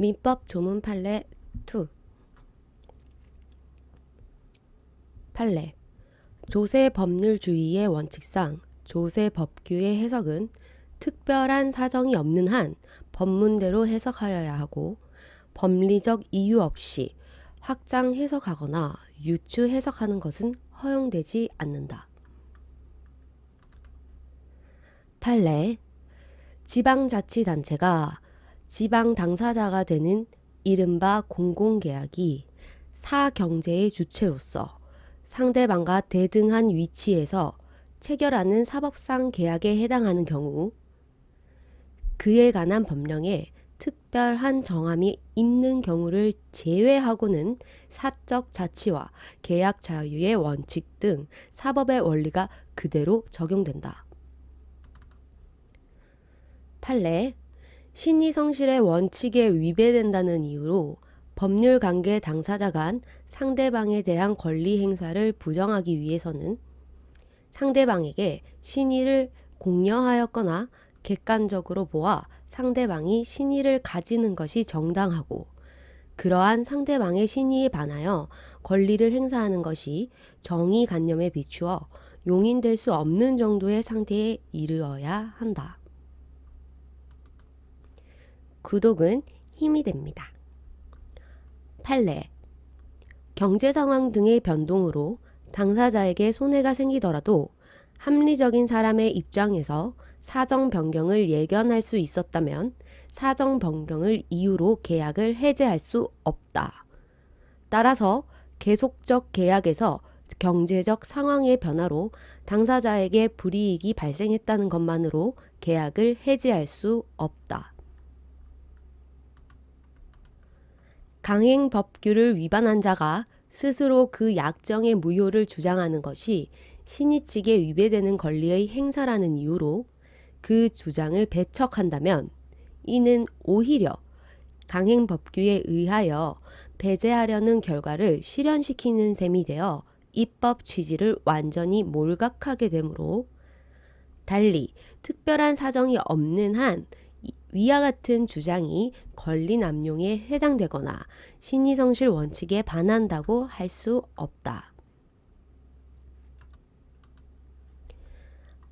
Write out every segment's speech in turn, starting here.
민법 조문 판례 2 판례. 조세 법률주의의 원칙상 조세 법규의 해석은 특별한 사정이 없는 한 법문대로 해석하여야 하고 법리적 이유 없이 확장 해석하거나 유추 해석하는 것은 허용되지 않는다. 판례. 지방자치단체가 지방 당사자가 되는 이른바 공공계약이 사경제의 주체로서 상대방과 대등한 위치에서 체결하는 사법상 계약에 해당하는 경우 그에 관한 법령에 특별한 정함이 있는 경우를 제외하고는 사적 자치와 계약 자유의 원칙 등 사법의 원리가 그대로 적용된다. 판례 신의 성실의 원칙에 위배된다는 이유로 법률 관계 당사자 간 상대방에 대한 권리 행사를 부정하기 위해서는 상대방에게 신의를 공여하였거나 객관적으로 보아 상대방이 신의를 가지는 것이 정당하고 그러한 상대방의 신의에 반하여 권리를 행사하는 것이 정의관념에 비추어 용인될 수 없는 정도의 상태에 이르어야 한다. 구독은 힘이 됩니다. 판례 경제 상황 등의 변동으로 당사자에게 손해가 생기더라도 합리적인 사람의 입장에서 사정 변경을 예견할 수 있었다면 사정 변경을 이유로 계약을 해제할 수 없다. 따라서 계속적 계약에서 경제적 상황의 변화로 당사자에게 불이익이 발생했다는 것만으로 계약을 해지할 수 없다. 강행 법규를 위반한 자가 스스로 그 약정의 무효를 주장하는 것이 신의 측에 위배되는 권리의 행사라는 이유로 그 주장을 배척한다면 이는 오히려 강행 법규에 의하여 배제하려는 결과를 실현시키는 셈이 되어 입법 취지를 완전히 몰각하게 되므로 달리 특별한 사정이 없는 한 위와 같은 주장이 권리 남용에 해당되거나 신의성실 원칙에 반한다고 할 수 없다.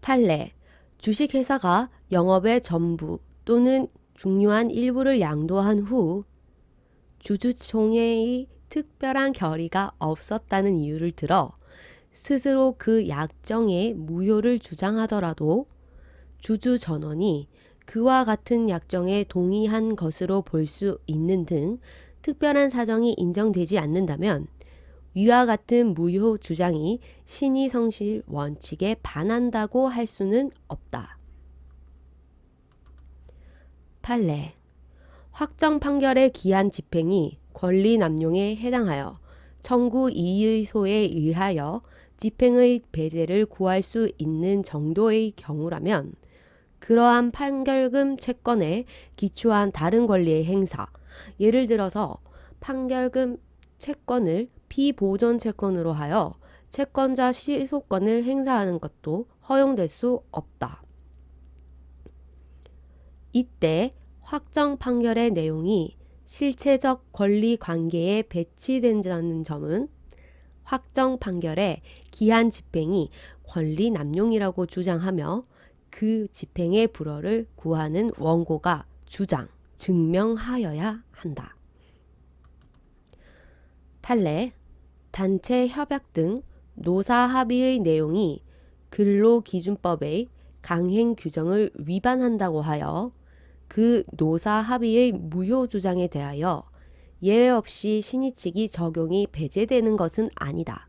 판례 주식회사가 영업의 전부 또는 중요한 일부를 양도한 후 주주총회의 특별한 결의가 없었다는 이유를 들어 스스로 그 약정의 무효를 주장하더라도 주주 전원이 그와 같은 약정에 동의한 것으로 볼 수 있는 등 특별한 사정이 인정되지 않는다면 위와 같은 무효 주장이 신의 성실 원칙에 반한다고 할 수는 없다. 판례 확정 판결의 기한 집행이 권리 남용에 해당하여 청구 이의소에 의하여 집행의 배제를 구할 수 있는 정도의 경우라면 그러한 판결금 채권에 기초한 다른 권리의 행사, 예를 들어서 판결금 채권을 비보존 채권으로 하여 채권자 시소권을 행사하는 것도 허용될 수 없다. 이때 확정 판결의 내용이 실체적 권리 관계에 배치된다는 점은 확정 판결의 기한 집행이 권리 남용이라고 주장하며 그 집행의 불허를 구하는 원고가 주장, 증명하여야 한다. 판례, 단체 협약 등 노사 합의의 내용이 근로기준법의 강행 규정을 위반한다고 하여 그 노사 합의의 무효 주장에 대하여 예외 없이 신의 측이 적용이 배제되는 것은 아니다.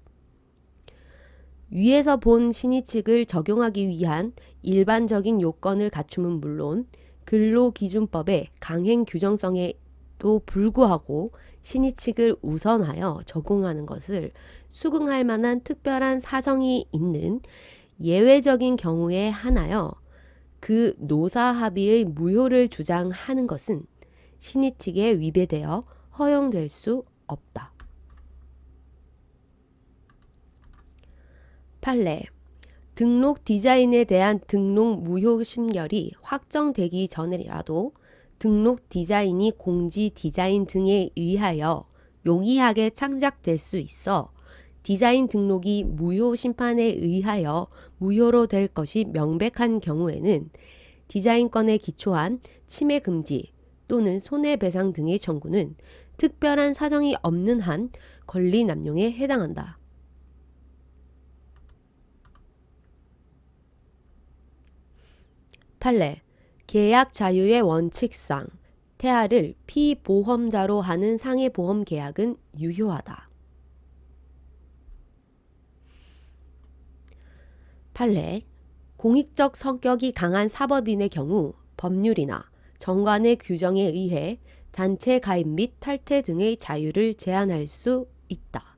위에서 본 신의 측을 적용하기 위한 일반적인 요건을 갖추면 물론 근로기준법의 강행 규정성에도 불구하고 신의 측을 우선하여 적용하는 것을 수긍할 만한 특별한 사정이 있는 예외적인 경우에 한하여 그 노사 합의의 무효를 주장하는 것은 신의 측에 위배되어 허용될 수 없다. 판례 등록 디자인에 대한 등록 무효 심결이 확정되기 전이라도 등록 디자인이 공지 디자인 등에 의하여 용이하게 창작될 수 있어 디자인 등록이 무효 심판에 의하여 무효로 될 것이 명백한 경우에는 디자인권에 기초한 침해 금지 또는 손해배상 등의 청구는 특별한 사정이 없는 한 권리 남용에 해당한다. 판례 계약 자유의 원칙상 태아를 피보험자로 하는 상해보험 계약은 유효하다. 판례 공익적 성격이 강한 사법인의 경우 법률이나 정관의 규정에 의해 단체 가입 및 탈퇴 등의 자유를 제한할 수 있다.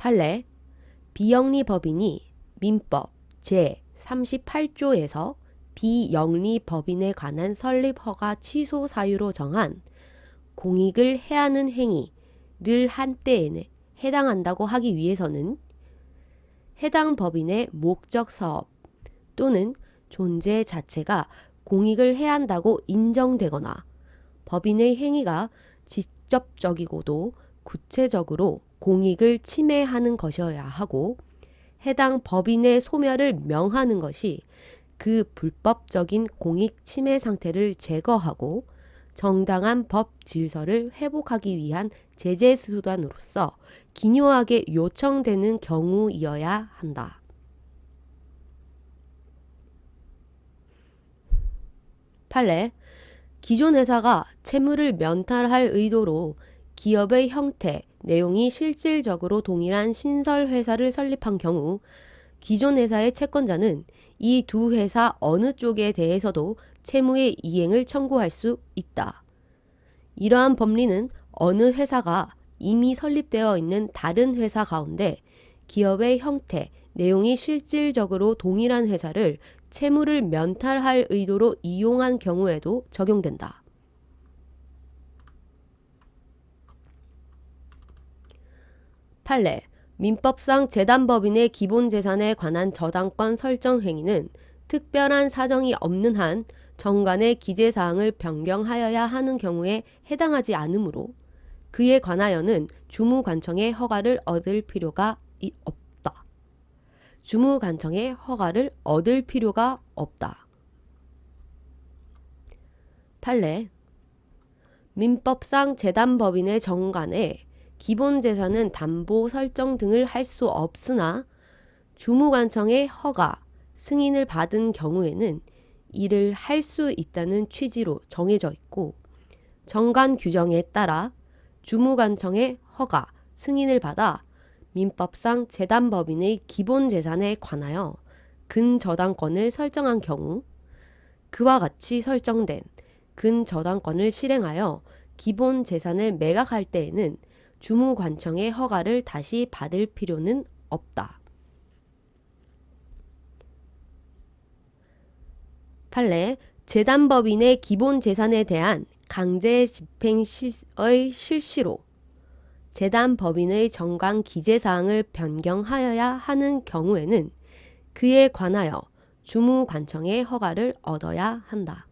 판례 비영리 법인이 민법 제 38조에서 비영리 법인에 관한 설립 허가 취소 사유로 정한 공익을 해하는 행위를 한때에 해당한다고 하기 위해서는 해당 법인의 목적 사업 또는 존재 자체가 공익을 해한다고 인정되거나 법인의 행위가 직접적이고도 구체적으로 공익을 침해하는 것이어야 하고 해당 법인의 소멸을 명하는 것이 그 불법적인 공익 침해 상태를 제거하고 정당한 법 질서를 회복하기 위한 제재 수단으로서 기묘하게 요청되는 경우이어야 한다. 판례 기존 회사가 채무를 면탈할 의도로 기업의 형태, 내용이 실질적으로 동일한 신설 회사를 설립한 경우 기존 회사의 채권자는 이 두 회사 어느 쪽에 대해서도 채무의 이행을 청구할 수 있다. 이러한 법리는 어느 회사가 이미 설립되어 있는 다른 회사 가운데 기업의 형태, 내용이 실질적으로 동일한 회사를 채무를 면탈할 의도로 이용한 경우에도 적용된다. 판례 민법상 재단법인의 기본 재산에 관한 저당권 설정 행위는 특별한 사정이 없는 한 정관의 기재 사항을 변경하여야 하는 경우에 해당하지 않으므로 그에 관하여는 주무관청의 허가를 얻을 필요가 없다. 주무관청의 허가를 얻을 필요가 없다. 판례 민법상 재단법인의 정관에 기본 재산은 담보 설정 등을 할 수 없으나 주무관청의 허가, 승인을 받은 경우에는 이를 할수 있다는 취지로 정해져 있고 정관 규정에 따라 주무관청의 허가, 승인을 받아 민법상 재단법인의 기본 재산에 관하여 근저당권을 설정한 경우 그와 같이 설정된 근저당권을 실행하여 기본 재산을 매각할 때에는 주무관청의 허가를 다시 받을 필요는 없다. 판례 재단법인의 기본 재산에 대한 강제 집행의 실시로 재단 법인의 정관 기재 사항을 변경하여야 하는 경우에는 그에 관하여 주무관청의 허가를 얻어야 한다.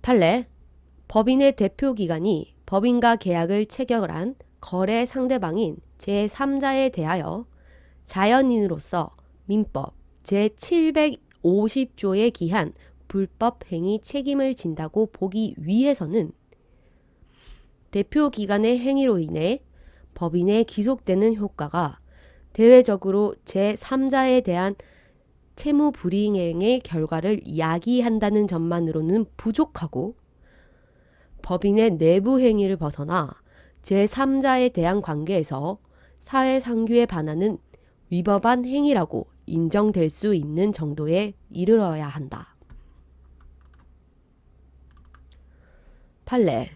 판례 법인의 대표 기관이 법인과 계약을 체결한 거래 상대방인 제3자에 대하여 자연인으로서 민법 제750조에 기한 불법 행위 책임을 진다고 보기 위해서는 대표 기관의 행위로 인해 법인에 귀속되는 효과가 대외적으로 제3자에 대한 채무 불이행의 결과를 야기한다는 점만으로는 부족하고 법인의 내부 행위를 벗어나 제3자에 대한 관계에서 사회 상규에 반하는 위법한 행위라고 인정될 수 있는 정도에 이르러야 한다. 판례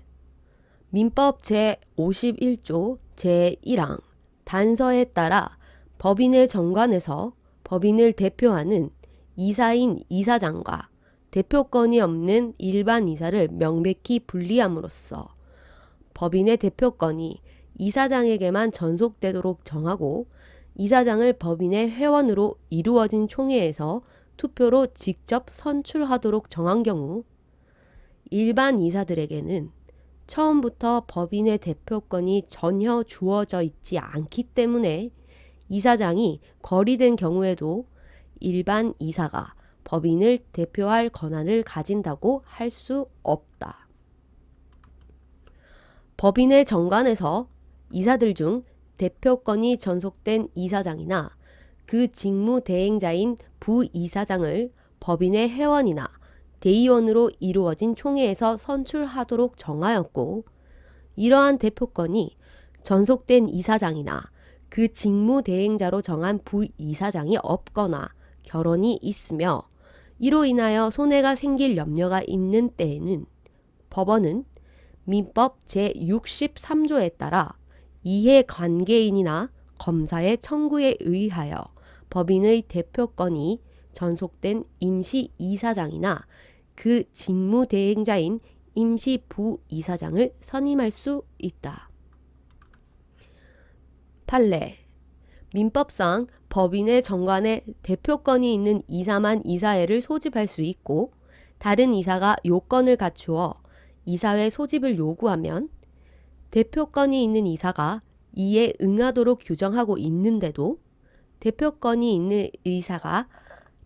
민법 제51조 제1항 단서에 따라 법인의 정관에서 법인을 대표하는 이사인 이사장과 대표권이 없는 일반 이사를 명백히 분리함으로써 법인의 대표권이 이사장에게만 전속되도록 정하고 이사장을 법인의 회원으로 이루어진 총회에서 투표로 직접 선출하도록 정한 경우 일반 이사들에게는 처음부터 법인의 대표권이 전혀 주어져 있지 않기 때문에 이사장이 거리된 경우에도 일반 이사가 법인을 대표할 권한을 가진다고 할 수 없다. 법인의 정관에서 이사들 중 대표권이 전속된 이사장이나 그 직무 대행자인 부이사장을 법인의 회원이나 대의원으로 이루어진 총회에서 선출하도록 정하였고 이러한 대표권이 전속된 이사장이나 그 직무 대행자로 정한 부이사장이 없거나 결혼이 있으며 이로 인하여 손해가 생길 염려가 있는 때에는 법원은 민법 제63조에 따라 이해 관계인이나 검사의 청구에 의하여 법인의 대표권이 전속된 임시 이사장이나 그 직무 대행자인 임시 부이사장을 선임할 수 있다. 판례 민법상 법인의 정관에 대표권이 있는 이사만 이사회를 소집할 수 있고 다른 이사가 요건을 갖추어 이사회 소집을 요구하면 대표권이 있는 이사가 이에 응하도록 규정하고 있는데도 대표권이 있는 의사가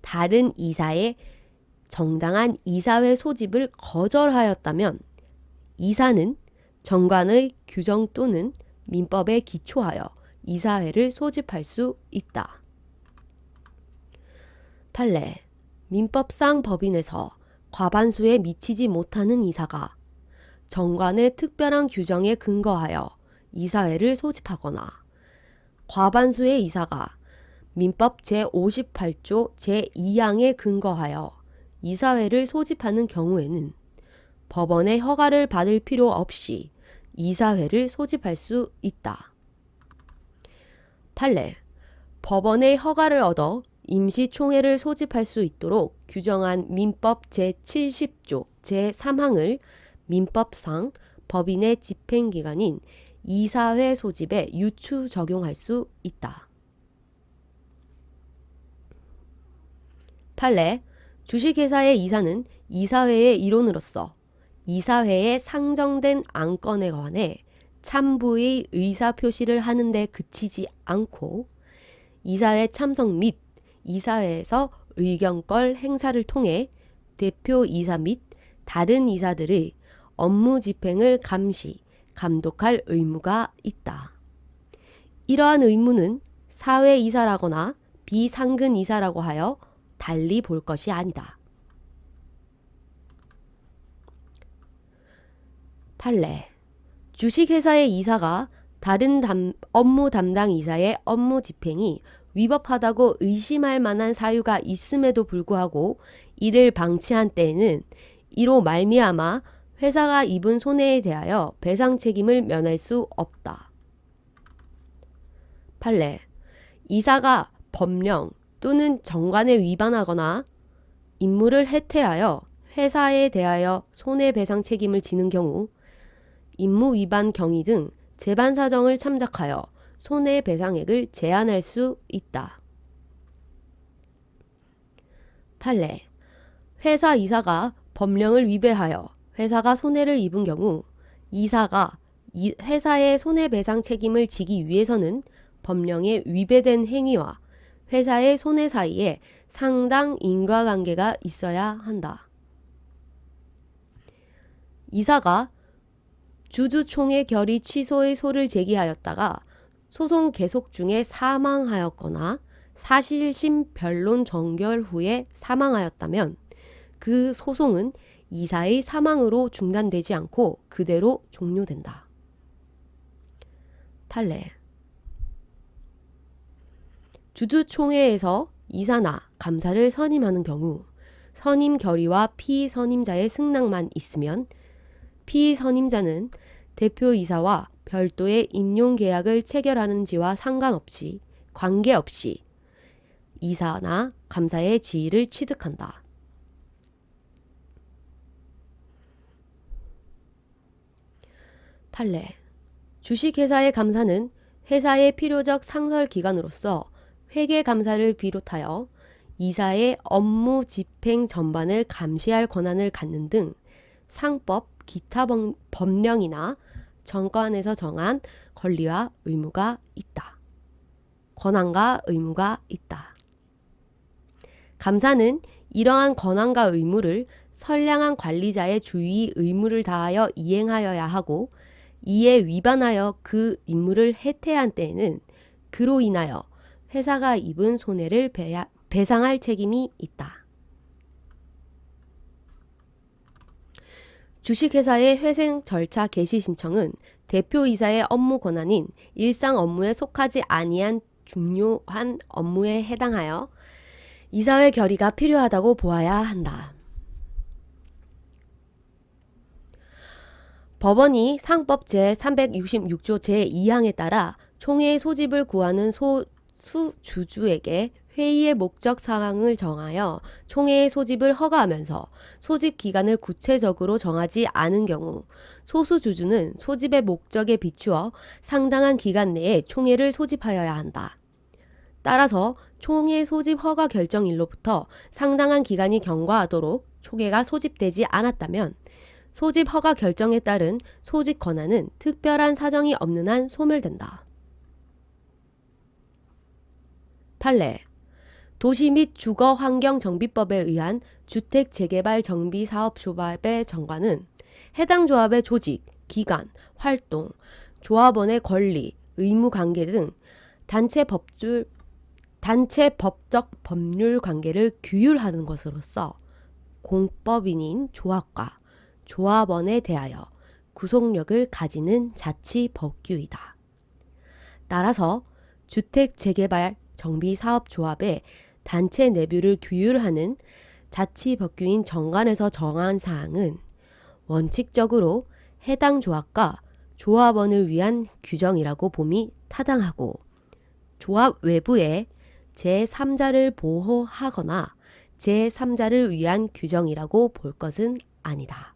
다른 이사의 정당한 이사회 소집을 거절하였다면 이사는 정관의 규정 또는 민법에 기초하여 이사회를 소집할 수 있다. 판례 민법상 법인에서 과반수에 미치지 못하는 이사가 정관의 특별한 규정에 근거하여 이사회를 소집하거나 과반수의 이사가 민법 제58조 제2항에 근거하여 이사회를 소집하는 경우에는 법원의 허가를 받을 필요 없이 이사회를 소집할 수 있다. 판례 법원의 허가를 얻어 임시총회를 소집할 수 있도록 규정한 민법 제70조 제3항을 민법상 법인의 집행기관인 이사회 소집에 유추 적용할 수 있다. 판례 주식회사의 이사는 이사회의 일원으로서 이사회에 상정된 안건에 관해 참부의 의사 표시를 하는데 그치지 않고 이사회 참석 및 이사회에서 의견권 행사를 통해 대표 이사 및 다른 이사들의 업무 집행을 감시, 감독할 의무가 있다. 이러한 의무는 사회 이사라거나 비상근 이사라고 하여 달리 볼 것이 아니다. 판례 주식회사의 이사가 다른 담, 업무 담당 이사의 업무 집행이 위법하다고 의심할 만한 사유가 있음에도 불구하고 이를 방치한 때에는 이로 말미암아 회사가 입은 손해에 대하여 배상 책임을 면할 수 없다. 판례 이사가 법령 또는 정관에 위반하거나 임무를 해태하여 회사에 대하여 손해배상 책임을 지는 경우 임무 위반 경위 등 재반 사정을 참작하여 손해배상액을 제한할 수 있다. 판례 회사 이사가 법령을 위배하여 회사가 손해를 입은 경우 이사가 회사의 손해배상 책임을 지기 위해서는 법령에 위배된 행위와 회사의 손해 사이에 상당 인과관계가 있어야 한다. 이사가 주주총회 결의 취소의 소를 제기하였다가 소송 계속 중에 사망하였거나 사실심 변론 정결 후에 사망하였다면 그 소송은 이사의 사망으로 중단되지 않고 그대로 종료된다. 판례 주주총회에서 이사나 감사를 선임하는 경우 선임 결의와 피선임자의 승낙만 있으면 피선임자는 대표이사와 별도의 임용 계약을 체결하는지와 상관없이 관계없이 이사나 감사의 지위를 취득한다. 판례 주식회사의 감사는 회사의 필요적 상설 기관으로서 회계 감사를 비롯하여 이사의 업무 집행 전반을 감시할 권한을 갖는 등 상법, 기타 법- 법령이나 정관에서 정한 권리와 의무가 있다. 권한과 의무가 있다. 감사는 이러한 권한과 의무를 선량한 관리자의 주의 의무를 다하여 이행하여야 하고 이에 위반하여 그 임무를 해태한 때에는 그로 인하여 회사가 입은 손해를 배상할 책임이 있다. 주식회사의 회생 절차 개시 신청은 대표이사의 업무 권한인 일상 업무에 속하지 아니한 중요한 업무에 해당하여 이사회 결의가 필요하다고 보아야 한다. 법원이 상법 제366조 제2항에 따라 총회의 소집을 구하는 소수 주주에게 회의의 목적 사항을 정하여 총회의 소집을 허가하면서 소집 기간을 구체적으로 정하지 않은 경우 소수 주주는 소집의 목적에 비추어 상당한 기간 내에 총회를 소집하여야 한다. 따라서 총회 소집 허가 결정일로부터 상당한 기간이 경과하도록 총회가 소집되지 않았다면 소집 허가 결정에 따른 소집 권한은 특별한 사정이 없는 한 소멸된다. 판례 도시 및 주거 환경 정비법에 의한 주택 재개발 정비 사업 조합의 정관은 해당 조합의 조직, 기간, 활동, 조합원의 권리, 의무 관계 등 단체 법률 단체 법적 법률 관계를 규율하는 것으로서 공법인인 조합과 조합원에 대하여 구속력을 가지는 자치 법규이다. 따라서 주택 재개발 정비 사업 조합의 단체 내부를 규율하는 자치 법규인 정관에서 정한 사항은 원칙적으로 해당 조합과 조합원을 위한 규정이라고 봄이 타당하고 조합 외부에 제3자를 보호하거나 제3자를 위한 규정이라고 볼 것은 아니다.